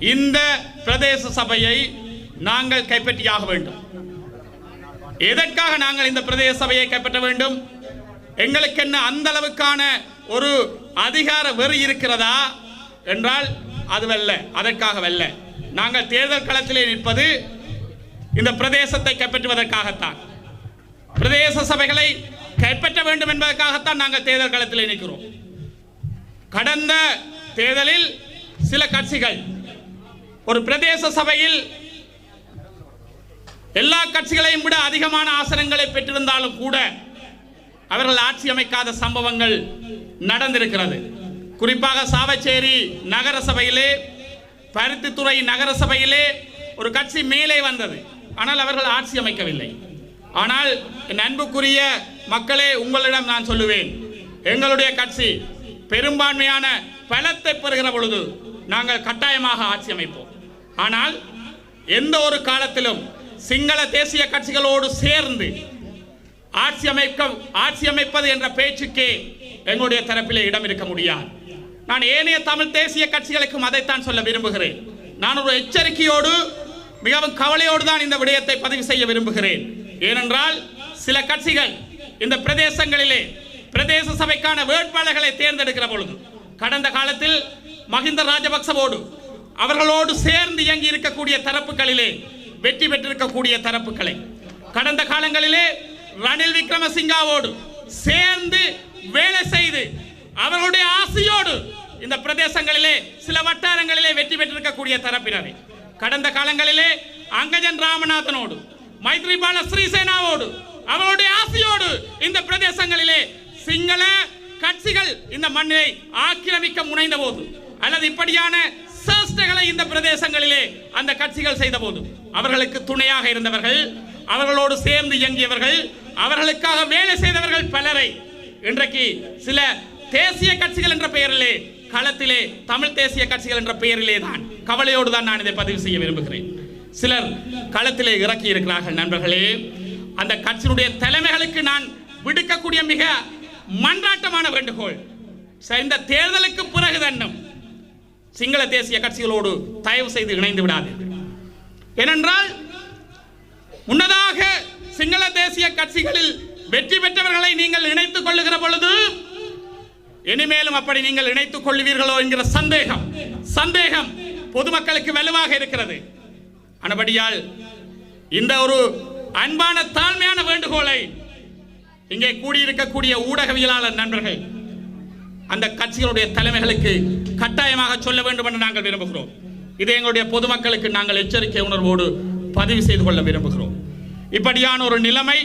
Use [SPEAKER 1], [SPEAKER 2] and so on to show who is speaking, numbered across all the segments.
[SPEAKER 1] இந்த பிரதேச சபையை நாங்கள் கைப்பற்றியாக வேண்டும். எதற்காக நாங்கள் இந்த பிரதேச சபையை கைப்பற்ற வேண்டும்? எங்களுக்கு என்ன அந்த அளவுக்கான ஒரு அதிகார வெறி இருக்கிறதா? என்றால் அதுவல்ல அதற்காகவல்ல நாங்கள் தேர்தல் களத்திலே நிற்பது இந்த பிரதேசத்தை கைப்பற்றுவதற்காகத்தான். பிரதேச சபைகளை கைப்பற்ற வேண்டும் என்பதற்காகத்தான் நாங்கள் தேர்தல் களத்தில் நிற்கிறோம். கடந்த தேர்தலில் சில கட்சிகள் ஒரு பிரதேச சபையில் எல்லா கட்சிகளையும் விட அதிகமான ஆசனங்களை பெற்றிருந்தாலும் கூட அவர்கள் ஆட்சி அமைக்காத சம்பவங்கள் நடந்திருக்கிறது. குறிப்பாக சாவச்சேரி நகர சபையிலே பருத்தித்துறை நகர சபையிலே ஒரு கட்சி மேலே வந்தது. ஆனால் அவர்கள் ஆட்சி அமைக்கவில்லை. ஆனால் என் அன்புக்குரிய மக்களே உங்களிடம் நான் சொல்லுவேன். எங்களுடைய கட்சி பெரும்பான்மையான பலத்தை பெறுகிற பொழுது நாங்கள் கட்டாயமாக ஆட்சி அமைப்போம். ஆனால் எந்த ஒரு காலத்திலும் சிங்கள தேசிய கட்சிகளோடு சேர்ந்து ஆட்சி அமைக்க ஆட்சி அமைப்பது என்ற பேச்சுக்கே எங்களுடைய தரப்பிலே இடம் இருக்க முடியாது. நான் ஏனைய தமிழ் தேசிய கட்சிகளுக்கும் அதைத்தான் சொல்ல விரும்புகிறேன். நான் ஒரு எச்சரிக்கையோடு மிகவும் கவலையோடு தான் இந்த விடயத்தை பதிவு செய்ய விரும்புகிறேன். ஏனென்றால் சில கட்சிகள் இந்த பிரதேசங்களிலே பிரதேச சபைக்கான வேட்பாளர்களை தேர்ந்தெடுக்கிற பொழுது கடந்த காலத்தில் மஹிந்த ராஜபக்சவோடு அவர்களோடு சேர்ந்து இயங்கி இருக்கக்கூடிய தரப்புகளிலே வெற்றி பெற்றிருக்கக்கூடிய தரப்புகளை. கடந்த காலங்களிலே ரணில் விக்ரமசிங்காவோடு சேர்ந்து வேலை செய்து அவர்களுடைய ஆசையோடு இந்த பிரதேசங்களிலே சில வட்டாரங்களிலே வெற்றி பெற்றிருக்கக்கூடிய தரப்பினரை. கடந்த காலங்களிலே அங்கஜன் ராமநாதனோடு மைத்ரிபால ஸ்ரீசேனாவோடு அவருடைய ஆசையோடு இந்த பிரதேசங்களிலே சிங்கள கட்சிகள் இந்த மண்ணை ஆக்கிரமிக்க முனைந்த போது அல்லது இப்படியான டிசாஸ்டர்களை இந்த பிரதேசங்களிலே அந்த கட்சிகள் செய்த போது அவர்களுக்கு துணையாக இருந்தவர்கள் அவர்களோடு சேர்ந்து இயங்கியவர்கள் அவர்களுக்காக வேலை செய்தவர்கள் பலரை. இன்றைக்கு சில தேசிய கட்சிகள் என்ற பெயரிலே களத்திலே தமிழ் தேசிய கட்சிகள் என்ற பெயரிலே தான் கவலையோடு தான் நான் இதை பதிவு செய்ய விரும்புகிறேன். சிலர் களத்திலே இறக்கி இருக்கிறார்கள் நண்பர்களே. அந்த கட்சியினுடைய தலைமைகளுக்கு நான் விடுக்கக்கூடிய மிக மன்றாட்டமான வேண்டுகோள். சரி, இந்த தேர்தலுக்கு பிறகு தன்னும் சிங்கள தேசிய கட்சிகளோடு தயவு செய்து இணைந்து விடாதீர்கள். ஏனென்றால் முன்னதாக சிங்கள தேசிய கட்சிகளில் வெற்றி பெற்றவர்களை நீங்கள் இணைத்துக் கொள்ளுகிற பொழுது இனிமேலும் அப்படி நீங்கள் இணைத்துக் கொள்வீர்களோ என்கிற சந்தேகம் சந்தேகம் பொதுமக்களுக்கு வலுவாக இருக்கிறது. அனபடியால் இந்த ஒரு அன்பான தாழ்மையான வேண்டுகோளை இங்கே கூடியிருக்கக்கூடிய ஊடகவியலாளர் நண்பர்கள் அந்த கட்சிகளுடைய தலைமைகளுக்கு கட்டாயமாக சொல்ல வேண்டும் என்று நாங்கள் விரும்புகிறோம். இதை எங்களுடைய பொதுமக்களுக்கு நாங்கள் எச்சரிக்கை உணர்வோடு பதிவு செய்து கொள்ள விரும்புகிறோம். இப்படியான ஒரு நிலைமை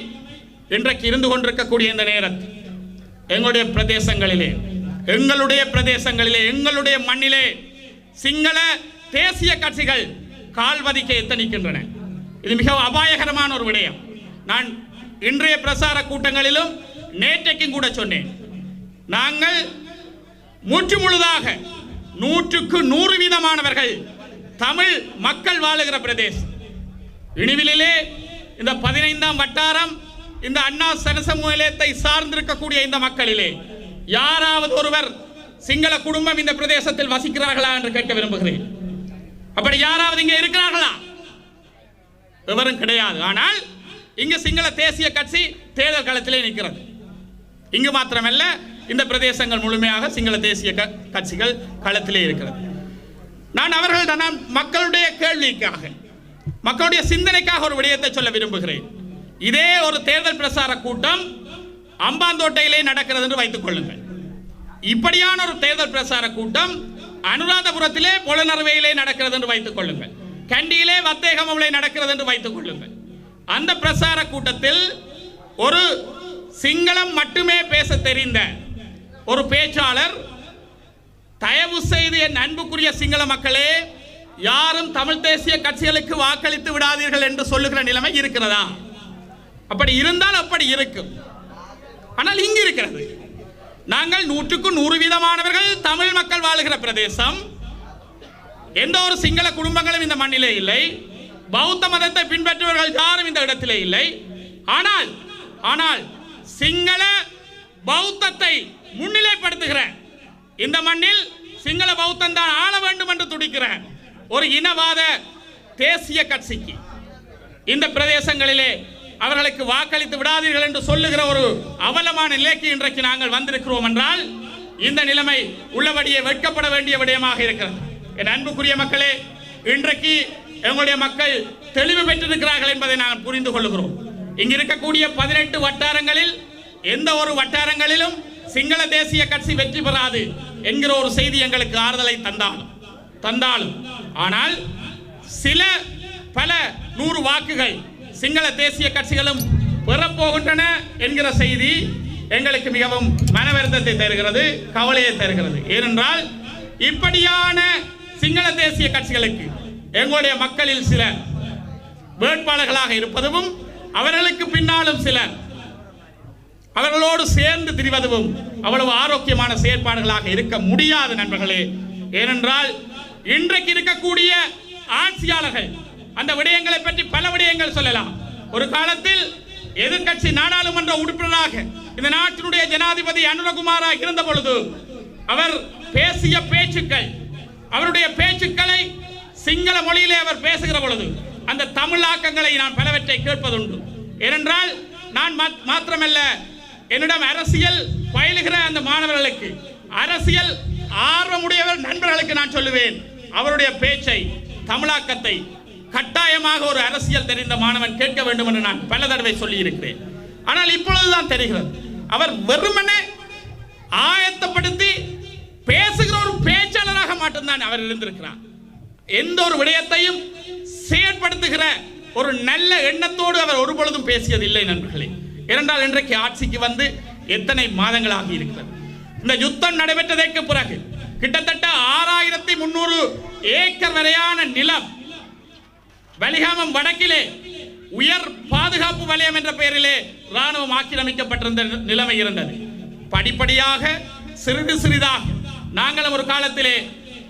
[SPEAKER 1] இன்றைக்கு இருந்து கொண்டிருக்கக்கூடிய இந்த நேரத்தில் எங்களுடைய பிரதேசங்களிலே எங்களுடைய பிரதேசங்களிலே எங்களுடைய மண்ணிலே சிங்கள தேசிய கட்சிகள் கால்வதிக்க எத்தனிக்கின்றன. இது மிகவும் அபாயகரமான ஒரு விடயம். நான் இன்றைய பிரசார கூட்டங்களிலும் நேற்றைக்கும் கூட சொன்னேன். நாங்கள் முற்று முழுதாக நூற்றுக்கு நூறு வீதமானவர்கள் தமிழ் மக்கள் வாழுகிற பிரதேசம். இனிவிலே இந்த பதினைந்தாம் வட்டாரம் இந்த அண்ணா சனசமூலத்தை சார்ந்திருக்கக்கூடிய இந்த மக்களிலே யாராவது ஒருவர் சிங்கள குடும்பம் இந்த பிரதேசத்தில் வசிக்கிறார்களா என்று கேட்க விரும்புகிறேன். அப்படி யாராவது இங்கே இருக்கிறார்களா? விவரம் கிடையாது. ஆனால் இங்கு சிங்கள தேசிய கட்சி தேர்தல் களத்திலே நிற்கிறது. இங்கு மாத்திரமல்ல இந்த பிரதேசங்கள் முழுமையாக சிங்கள தேசிய க- கட்சிகள் களத்திலே இருக்கிறது. நான் அவர்கள் நான் மக்களுடைய கேள்விக்காக மக்களுடைய சிந்தனைக்காக ஒரு விடயத்தை சொல்ல விரும்புகிறேன். இதே ஒரு தேர்தல் பிரசார கூட்டம் அம்பாந்தோட்டையிலே நடக்கிறது என்று வைத்துக் கொள்ளுங்கள். இப்படியான ஒரு தேர்தல் பிரசார கூட்டம் அனுராதபுரத்திலே புலனறுவையிலே நடக்கிறது என்று வைத்துக் கொள்ளுங்கள். கண்டியிலே வத்தேகமவிலே நடக்கிறது என்று வைத்துக் கொள்ளுங்கள். அந்த பிரசார கூட்டத்தில் ஒரு சிங்களம் மட்டுமே பேச தெரிந்த ஒரு பேச்சாளர் தயவு செய்து என் அன்புக்குரிய சிங்கள மக்களே யாரும் தமிழ் தேசிய கட்சிகளுக்கு வாக்களித்து விடாதீர்கள் என்று சொல்லுகிற நிலைமை இருக்கிறதா? அப்படி இருந்தால் அப்படி இருக்கும். ஆனால் இங்கு இருக்கிறது. நாங்கள் நூற்றுக்கு நூறு வீதமானவர்கள் தமிழ் மக்கள் வாழுகிற பிரதேசம். எந்த ஒரு சிங்கள குடும்பங்களும் இந்த மண்ணிலே இல்லை. பௌத்த மதத்தை பின்பற்றுபவர்கள் யாரும் இந்த இடத்திலே இல்லை. ஆனால் ஆனால் சிங்கள பௌத்தத்தை முன்னிலைப்படுத்துகிறேன். இந்த மண்ணில் சிங்கள பௌத்தம் தான் ஆள வேண்டும் என்று துடிக்கிறேன். ஒரு இனவாத தேசிய கட்சிக்கு. இந்த பிரதேசங்களிலே அவர்களுக்கு வாக்களித்து விடாதீர்கள் என்று சொல்லுகிற ஒரு அவலமான நிலைக்கு இன்றைக்கு நாங்கள் வந்திருக்கிறோம் என்றால் இந்த நிலைமை உள்ளபடியே வெட்கப்பட வேண்டிய விடயமாக இருக்கிறது. என் அன்புக்குரிய மக்களே இன்றைக்கு எங்களுடைய மக்கள் தெளிவு பெற்றிருக்கிறார்கள் என்பதை நாங்கள் புரிந்து கொள்கிறோம் இங்கு இருக்கக்கூடிய பதினெட்டு வட்டாரங்களில் எந்த ஒரு வட்டாரங்களிலும் சிங்கள தேசிய கட்சி வெற்றி பெறாது என்கிற ஒரு செய்தி எங்களுக்கு ஆறுதலை தந்தாலும் தந்தாலும். ஆனால் சில பல நூறு வாக்குகள் சிங்கள தேசிய கட்சிகளும் பெறப்போகின்றன என்கிற செய்தி எங்களுக்கு மிகவும் மனவருத்தத்தை தருகிறது கவலையை தருகிறது. ஏனென்றால் இப்படியான சிங்கள தேசிய கட்சிகளுக்கு எங்களுடைய மக்களில் சிலர் வேட்பாளர்களாக இருப்பதும் அவர்களுக்கு பின்னாலும் சிலர் அவர்களோடு சேர்ந்து திரிவதும் அவ்வளவு ஆரோக்கியமான செயற்பாடுகளாக இருக்க முடியாது நண்பர்களே. ஏனென்றால் இன்றைக்கு இருக்கக்கூடிய ஆட்சியாளர்கள் அந்த விடயங்களை பற்றி பல விடயங்கள் சொல்லலாம். ஒரு காலத்தில் எதிர்க்கட்சி நாடாளுமன்ற உறுப்பினராக இந்த நாட்டினுடைய ஜனாதிபதி அனுரகுமாராக இருந்த பொழுது அவர் பேசிய பேச்சுக்கள் அவருடைய பேச்சுக்களை சிங்கள மொழியிலே அவர் பேசுகிற பொழுது அந்த தமிழாக்கங்களை நான் பலவற்றை கேட்பதுண்டு. ஏனென்றால் நான் மாத்- மாத்திரமல்ல என்னிடம் அரசியல் பயிலுகிற அந்த மாணவர்களுக்கு அரசியல் ஆர்வமுடையவர் நண்பர்களுக்கு நான் சொல்லுவேன் அவருடைய பேச்சை தமிழாக்கத்தை கட்டாயமாக ஒரு அரசியல் தெரிந்த மாணவன் கேட்க வேண்டும் என்று நான் பல தடவை சொல்லி இருக்கிறேன் ஆனால் இப்பொழுதுதான் தெரிகிறது. அவர் வெறுமனே ஆயத்தப்படுத்தி பேசுகிற ஒரு பேச்சாளராக மட்டும்தான் அவர் இருந்திருக்கிறார். எந்த ஒரு விடயத்தையும் செயற்படுத்துகிற ஒரு நல்ல எண்ணத்தோடு அவர் ஒரு பொழுதும் பேசியதில்லை நண்பர்களே. இரண்டால் இன்றைக்கு ஆட்சிக்கு வந்து எத்தனை மாதங்களாகி இருக்கிறது? இந்த யுத்தம் நடைபெற்றதற்கு பிறகு கிட்டத்தட்ட ஆறாயிரத்தி முன்னூறு ஏக்கர் வரையான நிலம் வலிகாமம் வடக்கிலே உயர் பாதுகாப்பு வலயம் என்ற பெயரிலே ராணுவம் ஆக்கிரமிக்கப்பட்டிருந்த நிலைமை இருந்தது. படிப்படியாக சிறிது சிறிதாக நாங்களும் ஒரு காலத்திலே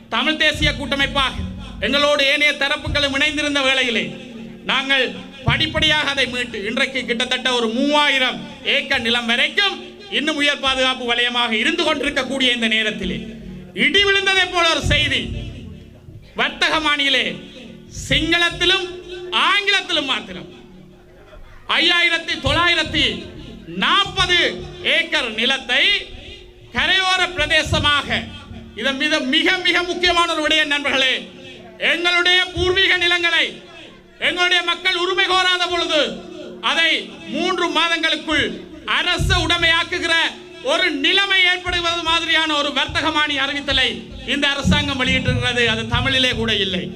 [SPEAKER 1] தமிழ் தேசிய கூட்டமைப்பாக எங்களோடு ஏனைய தரப்புகளும் இணைந்திருந்த வேளையிலே நாங்கள் படிப்படியாக அதை மீட்டு இன்றைக்கு கிட்டத்தட்ட ஒரு மூவாயிரம் ஏக்கர் நிலம் வரைக்கும் இன்னும் உயர் பாதுகாப்பு வலயமாக இருந்து கொண்டிருக்கக்கூடிய இந்த நேரத்திலே. இடி விழுந்ததை போல ஒரு செய்தி. வர்த்தக மாநிலே சிங்களத்திலும் ஆங்கிலத்திலும் மாத்திரம் ஐயாயிரத்தி தொள்ளாயிரத்தி நாற்பது ஏக்கர் நிலத்தை கரையோர பிரதேசமாக இதன் மீது மிக மிக முக்கியமான ஒரு விடயம் நண்பர்களே எங்களுடைய பூர்வீக நிலங்களை எங்களுடைய மக்கள் உரிமை கோராத பொழுது அதை மூன்று மாதங்களுக்குள் அரசு உடைமையாக்குகிற ஒரு நிலைமை ஏற்படுவது மாதிரியான ஒரு வர்த்தகமானி அறிவித்தலை இந்த அரசாங்கம் வெளியிட்டிருக்கிறது. அது தமிழிலே கூட இல்லை.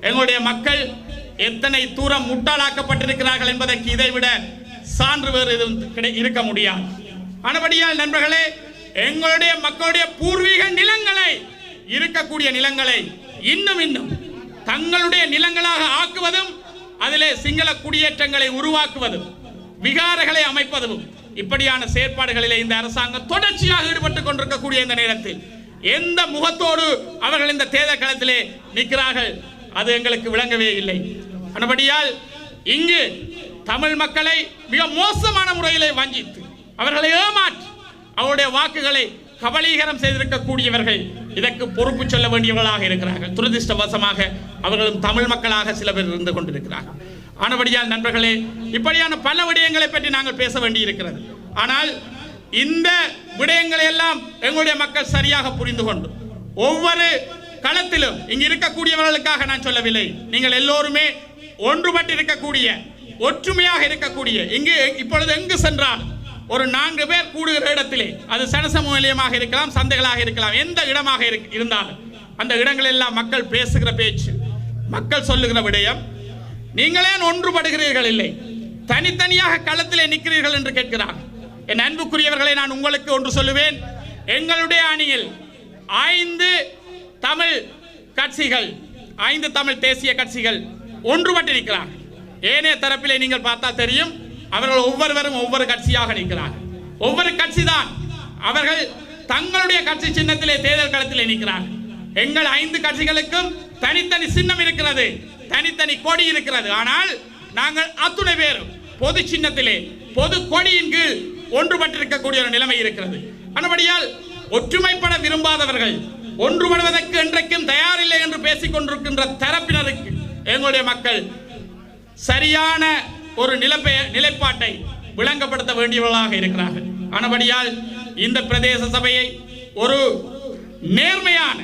[SPEAKER 1] எங்களுடைய மக்கள் எத்தனை தூரம் முட்டாளாக்கப்பட்டிருக்கிறார்கள் என்பதற்கு இதை விட சான்று வேறு எதுவும் கிடை- இருக்க முடியாது. ஆனபடியால் நண்பர்களே எங்களுடைய மக்களுடைய பூர்வீக நிலங்களை இருக்கக்கூடிய நிலங்களை இன்னும் இன்னும் தங்களுடைய நிலங்களாக ஆக்குவதும் அதிலே சிங்கள குடியேற்றங்களை உருவாக்குவதும் விகாரங்களை அமைப்பதும் இப்படியான செயற்பாடுகளிலே இந்த அரசாங்கம் தொடர்ச்சியாக ஈடுபட்டுக் கொண்டிருக்கக்கூடிய இந்த நேரத்தில். எந்த முகத்தோடு அவர்கள் இந்த தேர்தல் களத்திலே நிற்கிறார்கள் அது எங்களுக்கு விளங்கவே இல்லை. அனுபடியால் இங்கு தமிழ் மக்களை மிக மோசமான முறையிலே வஞ்சித்து அவர்களை ஏமாற்றி அவருடைய வாக்குகளை கபலீகரம் செய்திருக்கக்கூடியவர்கள் இதற்கு பொறுப்பு சொல்ல வேண்டியவர்களாக இருக்கிறார்கள். துரதிருஷ்டவசமாக அவர்களும் தமிழ் மக்களாக சில பேர் இருந்து கொண்டிருக்கிறார்கள். ஆனபடியால் நண்பர்களே இப்படியான பல விடயங்களை பற்றி நாங்கள் பேச வேண்டியிருக்கிறது. ஆனால் இந்த விடயங்களை எல்லாம் எங்களுடைய மக்கள் சரியாக புரிந்து கொண்டு ஒவ்வொரு களத்திலும் இங்கு இருக்கக்கூடியவர்களுக்காக நான் சொல்லவில்லை. நீங்கள் எல்லோருமே ஒன்றுபட்டு இருக்கக்கூடிய ஒற்றுமையாக இருக்கக்கூடிய இங்கு இப்பொழுது எங்கு சென்றாலும் ஒரு நான்கு பேர் கூடுகிற இடத்திலே அது சனசமூக நிலையமாக இருக்கலாம் சந்தைகளாக இருக்கலாம் எந்த இடமாக இருக்- இருந்தாலும் அந்த இடங்கள் எல்லாம் மக்கள் பேசுகிற பேச்சு மக்கள் சொல்லுகிற விடயம் நீங்களே ஒன்றுபடுகிறீர்கள் இல்லை? தனித்தனியாக களத்திலே நிற்கிறீர்கள் என்று கேட்கிறார். என் அன்புக்குரியவர்களை நான் உங்களுக்கு ஒன்று சொல்லுவேன். எங்களுடைய அணியில் ஐந்து தமிழ் கட்சிகள் ஐந்து தமிழ் தேசிய கட்சிகள் ஒன்றுபட்டிருக்கிறார் ஏனைய தரப்பிலே நீங்கள் பார்த்தா தெரியும் அவர்கள் ஒவ்வொருவரும் ஒவ்வொரு கட்சியாக நிற்கிறார்கள். ஒவ்வொரு கட்சி தான் அவர்கள் தங்களுடைய கட்சி சின்னத்திலே தேர்தல் களத்திலே நிற்கிறார்கள். எங்கள் ஐந்து கட்சிகளுக்கும் தனித்தனி சின்னம் இருக்கிறது. தனித்தனி கொடி இருக்கிறது. ஆனால் நாங்கள் அத்துணை பேரும் பொது சின்னத்திலே பொது கொடியின் கீழ் ஒன்றுபட்டிருக்கக்கூடிய ஒரு நிலைமை இருக்கிறது. அனுபடியால் ஒற்றுமைப்பட விரும்பாதவர்கள் ஒன்றுபடுவதற்கு என்றைக்கும் தயாரில்லை என்று பேசிக் கொண்டிருக்கின்ற தரப்பினருக்கு எங்களுடைய மக்கள் சரியான ஒரு நிலப்பெய நிலைப்பாட்டை விளங்கப்படுத்த வேண்டியவர்களாக இருக்கிறார்கள். ஆனபடியால் இந்த பிரதேச சபையை ஒரு நேர்மையான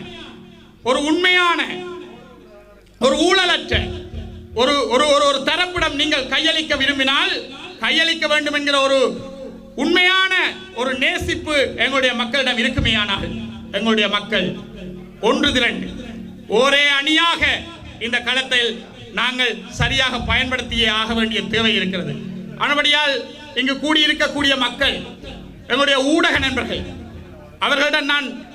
[SPEAKER 1] ஒரு உண்மையான ஒரு ஊழலற்ற ஒரு ஒரு ஒரு ஒரு தரப்பிடம் நீங்கள் கையளிக்க விரும்பினால் கையளிக்க வேண்டும் என்கிற ஒரு உண்மையான ஒரு நேசிப்பு எங்களுடைய மக்களிடம் இருக்குமேயானால் எங்களுடைய மக்கள் ஒன்று திரண்டு ஒரே அணியாக இந்த களத்தில் நாங்கள் சரியாக பயன்படுத்தியே ஆக வேண்டிய தேவை இருக்கிறது. ஆனபடியால் இங்கு கூடியிருக்கக்கூடிய மக்கள் எங்களுடைய ஊடக நண்பர்கள் அவர்களிடம் நான்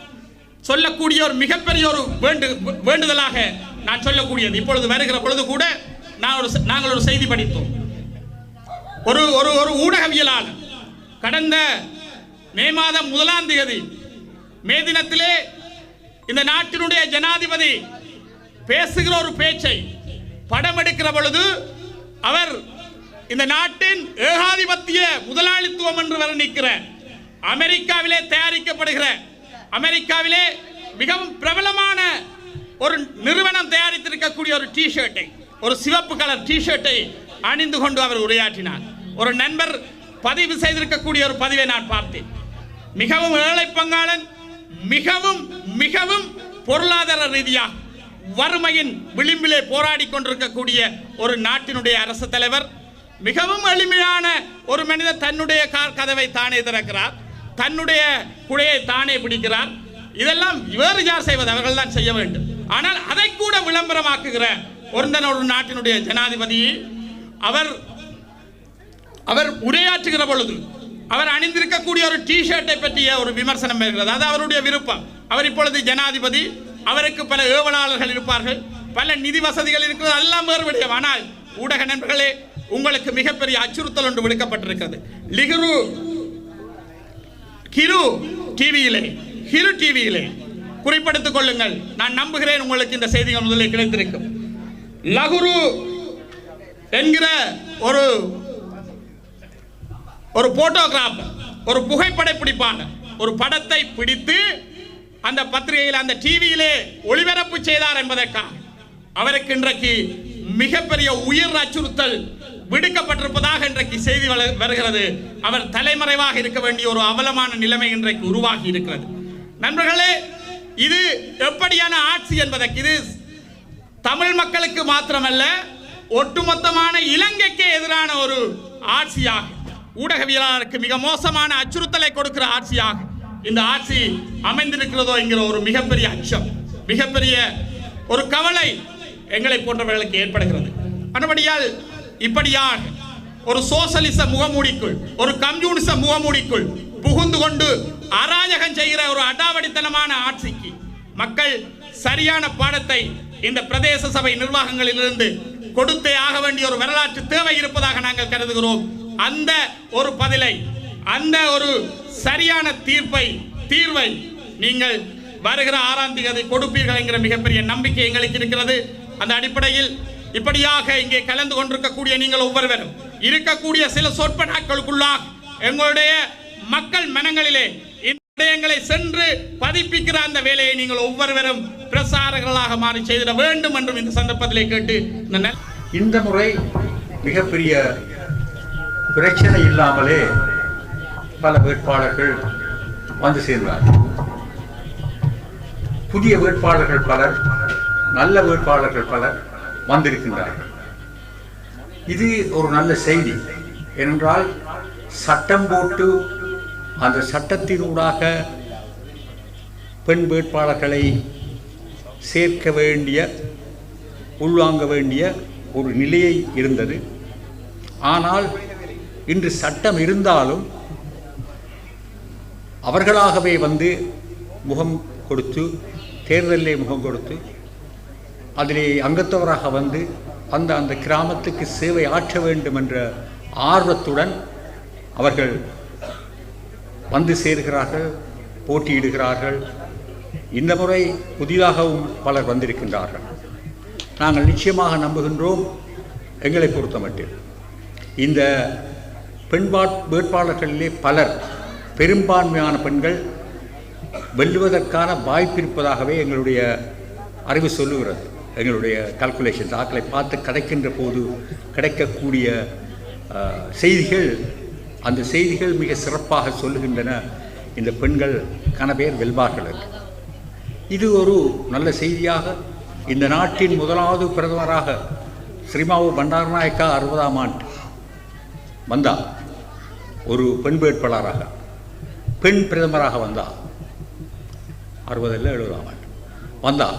[SPEAKER 1] சொல்லக்கூடிய ஒரு மிகப்பெரிய ஒரு வேண்டு வேண்டுதலாக நான் சொல்லக்கூடியது. இப்பொழுது வருகிற பொழுது கூட நான் ஒரு செ- நாங்கள் ஒரு செய்தி படித்தோம். ஒரு ஒரு ஒரு ஊடகவியலாளர் கடந்த மே மாதம் முதலாம் தேதி மே தினத்திலே இந்த நாட்டினுடைய ஜனாதிபதி பேசுகிற ஒரு பேச்சை படம் எடுக்கிற பொழுது அவர் இந்த நாட்டின் ஏகாதிபத்திய முதலாளித்துவம் என்று வர்ணிக்கிற அமெரிக்காவிலே தயாரிக்கப்படுகிற அமெரிக்காவிலே மிகவும் பிரபலமான ஒரு நிறுவனம் தயாரித்திருக்கக்கூடிய ஒரு டி ஷர்ட்டை ஒரு சிவப்பு கலர் டி ஷர்ட்டை அணிந்து கொண்டு அவர் உரையாற்றினார். ஒரு நண்பர் பதிவு செய்திருக்கக்கூடிய ஒரு பதிவை நான் பார்த்தேன். மிகவும் ஏழை பங்காளன் மிகவும் மிகவும் பொருளாதார ரீதியாக வறுமையின் விளிம்பிலே போராடி கொண்டிருக்கக்கூடிய ஒரு நாட்டினுடைய அரசு தலைவர் மிகவும் எளிமையான ஒரு மனிதர் தன்னுடைய கார் கதவை தானே திறக்கிறார் தன்னுடைய குடையை தானே பிடிக்கிறார். இதெல்லாம் வேறு யார் செய்வது? அவர்கள் தான் செய்ய வேண்டும். ஆனால் அதை கூட விளம்பரமாக்குகிற ஒருந்தன ஒரு நாட்டினுடைய ஜனாதிபதி அவர் அவர் உரையாற்றுகிற பொழுது அவர் அணிந்திருக்கக்கூடிய ஒரு டி ஷர்ட்டை பற்றிய ஒரு விமர்சனம் வருகிறது. அது அவருடைய விருப்பம். அவர் இப்பொழுது ஜனாதிபதி அவருக்கு பல ஏவலாளர்கள் இருப்பார்கள் பல நிதி வசதிகள் இருக்கிறது எல்லாம் வேறுபடியும் ஆனால் ஊடக நண்பர்களே உங்களுக்கு மிகப்பெரிய அச்சுறுத்தல் ஒன்று விடுக்கப்பட்டிருக்கிறது. லிகுரு ஹிரு டிவியிலே ஹிரு டிவியிலே குறிப்பெடுத்துக் கொள்ளுங்கள். நான் நம்புகிறேன் உங்களுக்கு இந்த செய்திகள் முதலில் கிடைத்திருக்கும். லகுரு என்கிற ஒரு ஒரு போட்டோகிராஃபர் ஒரு புகைப்பட பிடிப்பாங்க ஒரு படத்தை பிடித்து அந்த பத்திரிகையில் அந்த டிவியிலே ஒளிபரப்பு செய்தார் என்பதற்காக அவருக்கு இன்றைக்கு மிகப்பெரிய உயிர் அச்சுறுத்தல் விடுக்கப்பட்டிருப்பதாக இன்றைக்கு செய்தி வருகிறது. அவர் தலைமறைவாக இருக்க வேண்டிய ஒரு அவலமான நிலைமை இன்றைக்கு உருவாகி இருக்கிறது. நண்பர்களே இது எப்படியான ஆட்சி என்பதற்கு இது தமிழ் மக்களுக்கு மாத்திரமல்ல ஒட்டுமொத்தமான இலங்கைக்கு எதிரான ஒரு ஆட்சியாக ஊடகவியலாளருக்கு மிக மோசமான அச்சுறுத்தலை கொடுக்கிற ஆட்சியாக இந்த ஆட்சி அமைந்திருக்கிறதோ என்கிற ஒரு மிகப்பெரிய அச்சம் மிகப்பெரிய ஒரு கவலை எங்களை போன்றவர்களுக்கு ஏற்படுகிறது. அதுபடியால் இப்படியாக ஒரு சோசலிச முகமூடிக்குள் ஒரு கம்யூனிச முகமூடிக்குள் புகுந்து கொண்டு அராஜகம் செய்கிற ஒரு அடாவடித்தனமான ஆட்சிக்கு மக்கள் சரியான பாடத்தை இந்த பிரதேச சபை நிர்வாகங்களிலிருந்து கொடுத்தே ஆக வேண்டிய ஒரு வரலாற்று தேவை இருப்பதாக நாங்கள் கருதுகிறோம். அந்த ஒரு பதிலை அந்த ஒரு சரியான தீர்ப்பை தீர்வை நீங்கள் வருகிற ஆறாம் தேதி கொடுப்பீர்கள் என்கிற மிகப்பெரிய நம்பிக்கை எங்களுக்கு இருக்கிறது. அந்த அடிப்படையில் இப்படியாக இங்கே கலந்து கொண்டிருக்கக்கூடிய நீங்கள் ஒவ்வொருவரும் இருக்கக்கூடிய சில சொற்ப நாட்களுக்குள்ளாக எங்களுடைய மக்கள் மனங்களிலே இந்த விடயங்களை சென்று பதிப்பிக்கிற அந்த வேலையை நீங்கள் ஒவ்வொருவரும் பிரசாரகர்களாக மாறி செய்திட வேண்டும் என்றும் இந்த சந்தர்ப்பத்திலே கேட்டு இந்த
[SPEAKER 2] இந்த முறை மிகப்பெரிய பிரச்சனை இல்லாமலே பல வேட்பாளர்கள் வந்து சேர்ந்தார்கள். புதிய வேட்பாளர்கள் பலர் நல்ல வேட்பாளர்கள் பலர் வந்திருக்கின்றார்கள். இது ஒரு நல்ல செய்தி. என்றால் சட்டம் போட்டு அந்த சட்டத்தினூடாக பெண் வேட்பாளர்களை சேர்க்க வேண்டிய உள்வாங்க வேண்டிய ஒரு நிலையை இருந்தது. ஆனால் இன்று சட்டம் இருந்தாலும் அவர்களாகவே வந்து முகம் கொடுத்து தேர்தலிலே முகம் கொடுத்து அதிலே அங்கத்தவராக வந்து அந்த அந்த கிராமத்துக்கு சேவை ஆற்ற வேண்டும் என்ற ஆர்வத்துடன் அவர்கள் வந்து சேர்கிறார்கள் போட்டியிடுகிறார்கள். இந்த முறை புதிதாகவும் பலர் வந்திருக்கின்றார்கள். நாங்கள் நிச்சயமாக நம்புகின்றோம் எங்களை பொறுத்தமட்டில். இந்த பெண்பாட் வேட்பாளர்களிலே பலர் பெரும்பான்மையான பெண்கள் வெல்லுவதற்கான வாய்ப்பு இருப்பதாகவே எங்களுடைய அறிவு சொல்லுகிறது. எங்களுடைய கால்குலேஷன்ஸ் ஆக்களை பார்த்து கிடைக்கின்ற போது கிடைக்கக்கூடிய செய்திகள் அந்த செய்திகள் மிக சிறப்பாக சொல்லுகின்றன. இந்த பெண்கள் கனபேர் வெல்வார்கள் என்று. இது ஒரு நல்ல செய்தியாக இந்த நாட்டின் முதலாவது பிரதமராக ஸ்ரீமாவு பண்டாரநாயக்கா அறுபதாம் ஆண்டு வந்தார். ஒரு பெண் வேட்பாளராக. பெண் பிரதமராக வந்தா அறுபதில் எழுபதாம் ஆண்டு வந்தா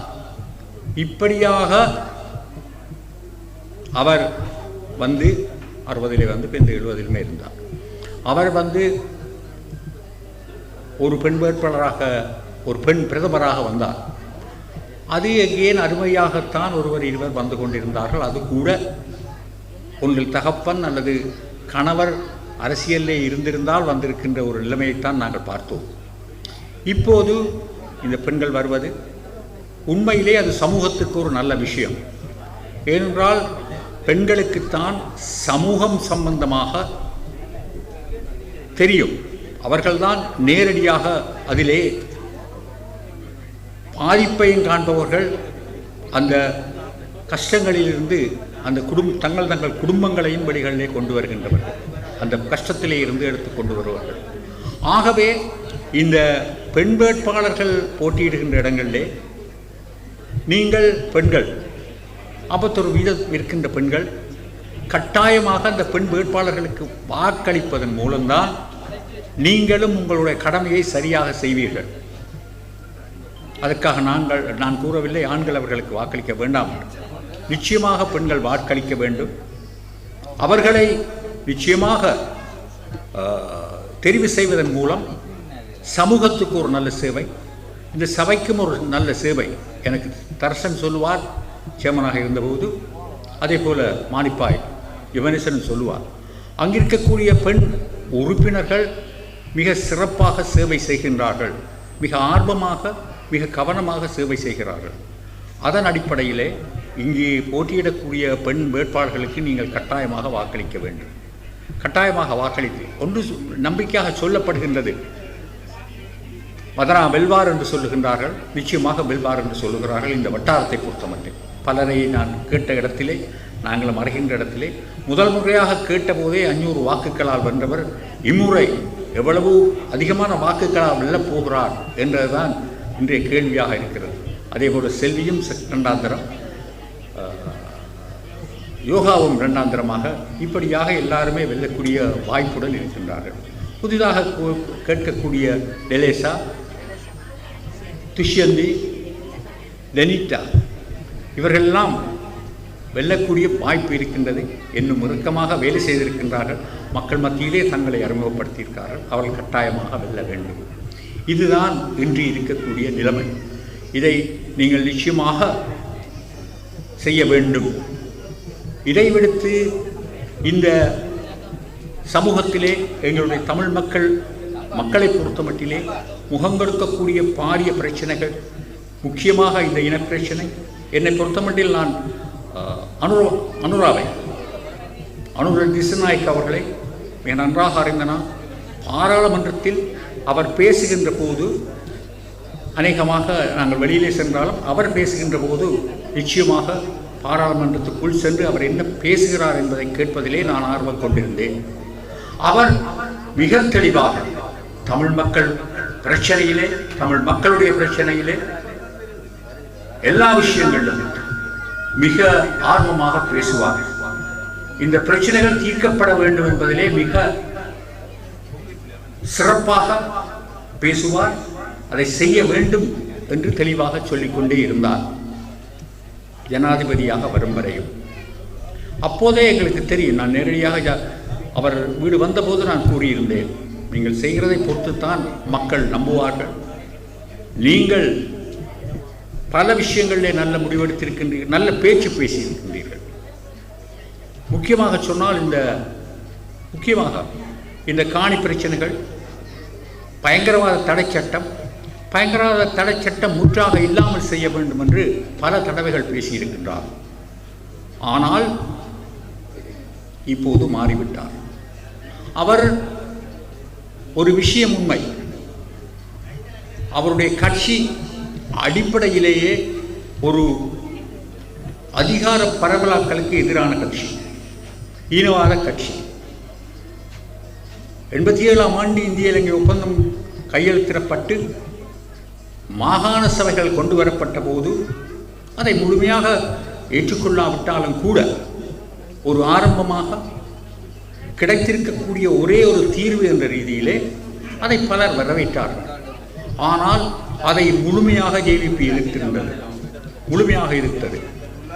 [SPEAKER 2] இப்படியாக அவர் வந்து அறுபதிலே வந்து பெண் எழுபதிலுமே இருந்தார். அவர் வந்து ஒரு பெண் வேட்பாளராக ஒரு பெண் பிரதமராக வந்தார். அது ஏன் அருமையாகத்தான் ஒருவர் இருவர் வந்து கொண்டிருந்தார்கள்? அது கூட உங்கள் தகப்பன் அல்லது கணவர் அரசியலிலே இருந்திருந்தால் வந்திருக்கின்ற ஒரு நிலைமையைத்தான் நாங்கள் பார்த்தோம். இப்போது இந்த பெண்கள் வருவது உண்மையிலே அது சமூகத்துக்கு ஒரு நல்ல விஷயம். ஏனென்றால் பெண்களுக்குத்தான் சமூகம் சம்பந்தமாக தெரியும். அவர்கள்தான் நேரடியாக அதிலே பாதிப்பையும் காண்பவர்கள். அந்த கஷ்டங்களிலிருந்து அந்த குடும்ப தங்கள் தங்கள் குடும்பங்களையும் வழிகளிலே கொண்டு வருகின்றவர்கள். அந்த கஷ்டத்திலே இருந்து எடுத்து கொண்டு வருவார்கள். ஆகவே இந்த பெண் வேட்பாளர்கள் போட்டியிடுகின்ற இடங்களிலே நீங்கள் பெண்கள் ஐம்பத்தொரு வீதம் இருக்கின்ற பெண்கள் கட்டாயமாக அந்த பெண் வேட்பாளர்களுக்கு வாக்களிப்பதன் மூலம்தான் நீங்களும் உங்களுடைய கடமையை சரியாக செய்வீர்கள். அதற்காக நாங்கள் நான் கூறவில்லை ஆண்கள் அவர்களுக்கு வாக்களிக்க வேண்டாம். நிச்சயமாக பெண்கள் வாக்களிக்க வேண்டும். அவர்களை நிச்சயமாக தெரிவு செய்வதன் மூலம் சமூகத்துக்கு ஒரு நல்ல சேவை இந்த சபைக்கும் ஒரு நல்ல சேவை எனக்கு தர்சன் சொல்லுவார் சேமனாக இருந்தபோது. அதே போல மாணிப்பாய் யுவனேசன் சொல்லுவார் அங்கிருக்கக்கூடிய பெண் உறுப்பினர்கள் மிக சிறப்பாக சேவை செய்கின்றார்கள் மிக ஆர்வமாக மிக கவனமாக சேவை செய்கிறார்கள். அதன் அடிப்படையிலே இங்கே போட்டியிடக்கூடிய பெண் வேட்பாளர்களுக்கு நீங்கள் கட்டாயமாக வாக்களிக்க வேண்டும். கட்டாயமாக வாக்களித்து ஒன்று நம்பிக்கையாக சொல்லப்படுகின்றது. மதனா வெல்வார் என்று சொல்லுகின்றார்கள். நிச்சயமாக வெல்வார் என்று சொல்லுகிறார்கள். இந்த வட்டாரத்தை பொறுத்தமட்டில் பலரை நான் கேட்ட இடத்திலே நாங்கள் மறைகின்ற இடத்திலே முதல் முறையாக கேட்டபோதே அஞ்சூறு வாக்குகளால் வென்றவர் இம்முறை எவ்வளவு அதிகமான வாக்குகளால் வெல்லப் போகிறார் என்றதுதான் இன்றைய கேள்வியாக இருக்கிறது. அதேபோல் செல்வியும் செ- யோகாவும் இரண்டாந்திரமாக இப்படியாக எல்லாருமே வெல்லக்கூடிய வாய்ப்புடன் இருக்கின்றார்கள். புதிதாக கேட்கக்கூடிய டெலேசா துஷ்யந்தி லெனிட்டா இவர்களெல்லாம் வெல்லக்கூடிய வாய்ப்பு இருக்கின்றது என்னும் இறுக்கமாக வேலை செய்திருக்கின்றார்கள். மக்கள் மத்தியிலே தங்களை அறிமுகப்படுத்தியிருக்கிறார்கள் அவர்கள் கட்டாயமாக வெல்ல வேண்டும். இதுதான் இன்று இருக்கக்கூடிய நிலைமை. இதை நீங்கள் நிச்சயமாக செய்ய வேண்டும். இதைவிடுத்து இந்த சமூகத்திலே எங்களுடைய தமிழ் மக்கள் மக்களை பொறுத்தமட்டிலே முகங்கொடுக்கக்கூடிய பாரிய பிரச்சனைகள் முக்கியமாக இந்த இனப்பிரச்சனை. என்னை பொறுத்தமட்டில் நான் அஹ், அனுரா அனுராவை அனுர திசுநாயக் அவர்களை மிக நன்றாக அறிந்தனா பாராளுமன்றத்தில் அவர் பேசுகின்ற போது அநேகமாக நாங்கள் வெளியிலே சென்றாலும் அவர் பேசுகின்ற போது நிச்சயமாக பாராளுமன்றத்துக்குள் சென்று அவர் என்ன பேசுகிறார் என்பதை கேட்பதிலே நான் ஆர்வம் கொண்டிருந்தேன். அவர் மிக தெளிவாக தமிழ் மக்கள் பிரச்சனையிலே தமிழ் மக்களுடைய பிரச்சனையிலே எல்லா விஷயங்களிலும் மிக ஆர்வமாக பேசுவார் இந்த பிரச்சனைகள் தீர்க்கப்பட வேண்டும் என்பதிலே மிக சிறப்பாக பேசுவார். அதை செய்ய வேண்டும் என்று தெளிவாக சொல்லிக்கொண்டே இருந்தார். ஜனாதிபதியாக வரும் வரையும். அப்போதே எங்களுக்கு தெரியும். நான் நேரடியாக அவர் வீடு வந்தபோது நான் கூறியிருந்தேன். நீங்கள் செய்கிறதை பொறுத்துத்தான் மக்கள் நம்புவார்கள். நீங்கள் பல விஷயங்களிலே நல்ல முடிவெடுத்திருக்கின்றீர்கள் நல்ல பேச்சு பேசியிருக்கின்றீர்கள். முக்கியமாக சொன்னால் இந்த முக்கியமாக இந்த காணி பிரச்சனைகள் பயங்கரவாத தடை சட்டம் பயங்கரவாத தடை சட்டம் முற்றாக இல்லாமல் செய்ய வேண்டும் என்று பல தடவைகள் பேசியிருக்கின்றார். ஆனால் இப்போது மாறிவிட்டார். அவர் ஒரு விஷயம் உண்மை. அவருடைய கட்சி அடிப்படையிலேயே ஒரு அதிகார பரவலாக்களுக்கு எதிரான கட்சி. ஈனவாத கட்சி. எண்பத்தி ஏழாம் ஆண்டு இந்திய இலங்கை ஒப்பந்தம் கையெழுத்திடப்பட்டு மாகாண சபைகள் கொண்டு வரப்பட்ட போது அதை முழுமையாக ஏற்றுக்கொள்ளாவிட்டாலும் கூட ஒரு ஆரம்பமாக கிடைத்திருக்கக்கூடிய ஒரே ஒரு தீர்வு என்ற ரீதியிலே அதை பலர் வரவேற்றார்கள் ஆனால் அதை முழுமையாக ஜேவிபி எதிர்த்திருந்தது. முழுமையாக எதிர்த்தது.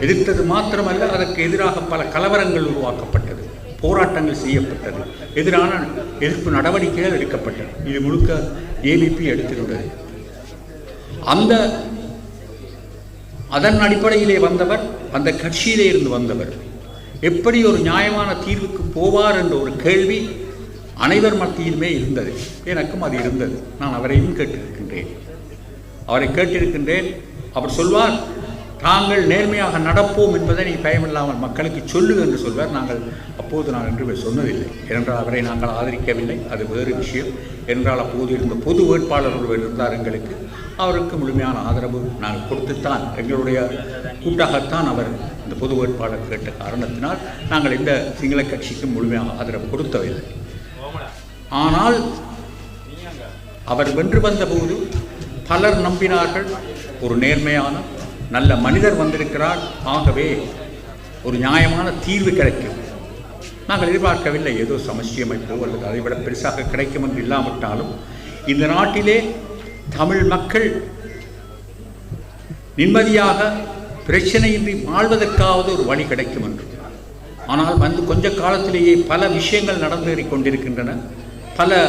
[SPEAKER 2] எதிர்த்தது மாத்திரமல்ல அதற்கு எதிராக பல கலவரங்கள் உருவாக்கப்பட்டது. போராட்டங்கள் செய்யப்பட்டது. எதிரான எதிர்ப்பு நடவடிக்கைகள் எடுக்கப்பட்டது. இது முழுக்க ஏபிபி எடுத்திருந்தது. அந்த அதன் அடிப்படையிலே வந்தவர் அந்த கட்சியிலே இருந்து வந்தவர். எப்படி ஒரு நியாயமான தீர்வுக்கு போவார் என்ற ஒரு கேள்வி அனைவர் மத்தியிலுமே இருந்தது. எனக்கும் அது இருந்தது. நான் அவரையும் கேட்டிருக்கின்றேன். அவரை கேட்டிருக்கின்றேன். அவர் சொல்வார் தாங்கள் நேர்மையாக நடப்போம் என்பதை நீ பயமில்லாமல் மக்களுக்கு சொல்லு என்று சொல்வார். நாங்கள் அப்போது நான் என்று சொன்னதில்லை. ஏனென்றால் அவரை நாங்கள் ஆதரிக்கவில்லை. அது வேறு விஷயம். என்றால் அப்போது இருந்த பொது வேட்பாளர் ஒருவர் இருந்தார் எங்களுக்கு. அவருக்கு முழுமையான ஆதரவு நாங்கள் கொடுத்துத்தான் எங்களுடைய கூட்டாகத்தான் அவர் இந்த பொது வேட்பாளர் கேட்ட காரணத்தினால் நாங்கள் இந்த சிங்கள கட்சிக்கு முழுமையாக ஆதரவு கொடுத்தவில்லை. ஆனால் அவர் வென்று வந்தபோது பலர் நம்பினார்கள் ஒரு நேர்மையான நல்ல மனிதர் வந்திருக்கிறார் ஆகவே ஒரு நியாயமான தீர்வு கிடைக்கும். நாங்கள் எதிர்பார்க்கவில்லை ஏதோ சமஷ்டி அமைப்போ அல்லது அதை விட பெருசாக கிடைக்கும் என்று இல்லாவிட்டாலும் இந்த நாட்டிலே தமிழ் மக்கள் நிம்மதியாக பிரச்சனையின்றி வாழ்வதற்காவது ஒரு வழி கிடைக்கும் என்று. ஆனால் வந்து கொஞ்ச காலத்திலேயே பல விஷயங்கள் நடந்து கொண்டிருக்கின்றன. பல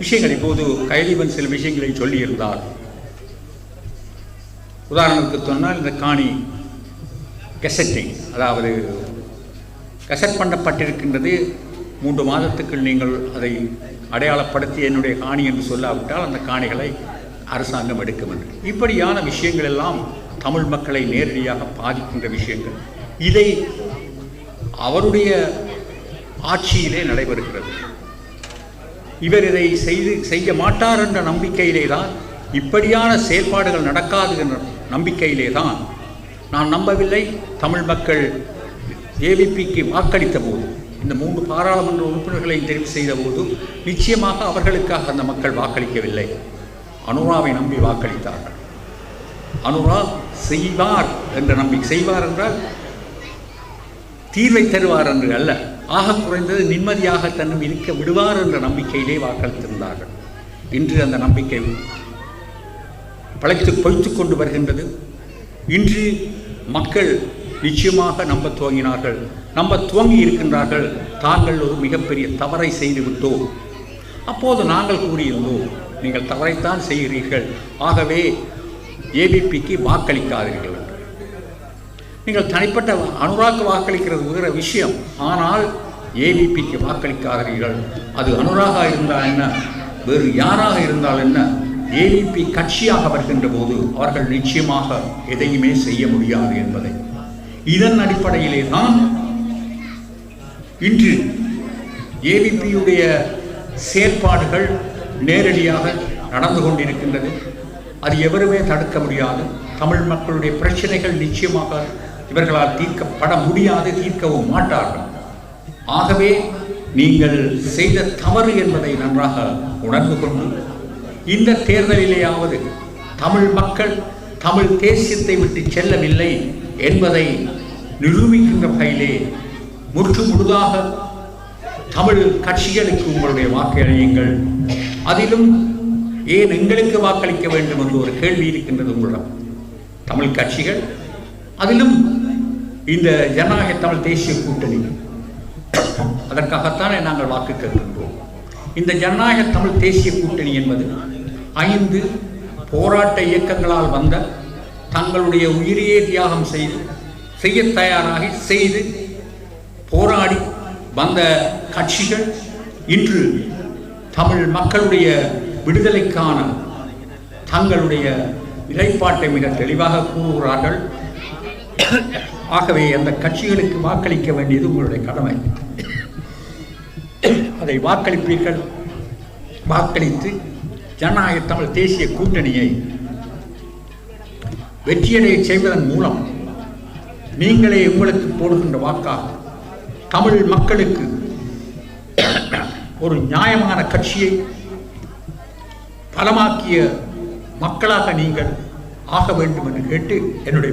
[SPEAKER 2] விஷயங்கள் இப்போது கைலிவன் சில விஷயங்களை சொல்லியிருந்தார். உதாரணத்துக்கு சொன்னால் இந்த காணி கெசட்டிங் அதாவது கெசட் பண்ணப்பட்டிருக்கின்றது. மூன்று மாதத்துக்கு நீங்கள் அதை அடையாளப்படுத்தி என்னுடைய காணி என்று சொல்லாவிட்டால் அந்த காணிகளை அரசாங்கம் எடுக்க வேண்டும். இப்படியான விஷயங்கள் எல்லாம் தமிழ் மக்களை நேரடியாக பாதிக்கின்ற விஷயங்கள். இதை அவருடைய ஆட்சியிலே நடைபெறுகிறது. இவர் இதை செய்து செய்ய மாட்டார் என்ற நம்பிக்கையிலே தான் இப்படியான செயல்பாடுகள் நடக்காது என்ற நம்பிக்கையிலே தான் நான் நம்பவில்லை. தமிழ் மக்கள் ஏவிபிக்கு வாக்களித்த போது இந்த மூன்று பாராளுமன்ற உறுப்பினர்களை தெரிவு செய்த போது நிச்சயமாக அவர்களுக்காக அந்த மக்கள் வாக்களிக்கவில்லை. அனுராவை நம்பி வாக்களித்தார்கள். அனுரா செய்வார் என்ற நம்பிக்கை செய்வார் என்றால் தீர்வை தருவார் என்று அல்ல. ஆக குறைந்தது நிம்மதியாக தன்னும் இருக்க விடுவார் என்ற நம்பிக்கையிலே வாக்களித்திருந்தார்கள். இன்று அந்த நம்பிக்கை பழைத்து பொய்த்து கொண்டு வருகின்றது. இன்று மக்கள் நிச்சயமாக நம்ப துவங்கினார்கள். நம்ப துவங்கி இருக்கின்றார்கள். தாங்கள் ஒரு மிகப்பெரிய தவறை செய்து விட்டோம் அப்போது நாங்கள் கூறியிருந்தோம் நீங்கள் தவறைத்தான் செய்கிறீர்கள். ஆகவே ஏபிபிக்கு வாக்களிக்காதீர்கள் நீங்கள் தனிப்பட்ட அனுராக் வாக்களிக்கிறது வேறு விஷயம். ஆனால் ஏபிபிக்கு வாக்களிக்காதீர்கள். அது அனுராக இருந்தால் என்ன? வேறு யாராக இருந்தால் என்ன? ஏபிபி கட்சியாக வருகின்ற போது அவர்கள் நிச்சயமாக எதையுமே செய்ய முடியாது என்பதை. இதன் அடிப்படையிலே தான் இன்று ஏவிபியுடைய செயற்பாடுகள் நேரடியாக நடந்து கொண்டிருக்கின்றது. அது எவருமே தடுக்க முடியாது. தமிழ் மக்களுடைய பிரச்சனைகள் நிச்சயமாக இவர்களால் தீர்க்கப்பட முடியாது தீர்க்கவும் மாட்டார்கள். ஆகவே நீங்கள் செய்த தவறு என்பதை நன்றாக உணர்ந்து கொண்டு இந்த தேர்தலிலேயாவது தமிழ் மக்கள் தமிழ் தேசியத்தை விட்டு செல்லவில்லை. என்பதை நிரூபிக்கின்ற வகையிலே முற்று முழுதாக தமிழ் கட்சிகளுக்கு உங்களுடைய வாக்களியுங்கள் அதிலும் ஏன் எங்களுக்கு வாக்களிக்க வேண்டும் என்று ஒரு கேள்வி இருக்கின்றது உங்களிடம். தமிழ் கட்சிகள் அதிலும் இந்த ஜனநாயக தமிழ் தேசிய கூட்டணி. அதற்காகத்தானே நாங்கள் வாக்கு கேட்கின்றோம். இந்த ஜனநாயக தமிழ் தேசிய கூட்டணி என்பது ஐந்து போராட்ட இயக்கங்களால் வந்த தங்களுடைய உயிரையே தியாகம் செய்து செய்ய தயாராகி செய்து போராடி வந்த கட்சிகள் இன்று தமிழ் மக்களுடைய விடுதலைக்கான தங்களுடைய நிலைப்பாட்டை மிக தெளிவாக கூறுகிறார்கள். ஆகவே அந்த கட்சிகளுக்கு வாக்களிக்க வேண்டியது உங்களுடைய கடமை. அதை வாக்களிப்பீர்கள். வாக்களித்து ஜனநாயக தமிழ் தேசிய கூட்டணியை வெற்றியடைய செய்வதன் மூலம் நீங்களே உங்களுக்கு போடுகின்ற வாக்காக தமிழ் மக்களுக்கு ஒரு நியாயமான கட்சியை பலமாக்கிய மக்களாக நீங்கள் ஆக வேண்டும் என்று கேட்டு என்னுடைய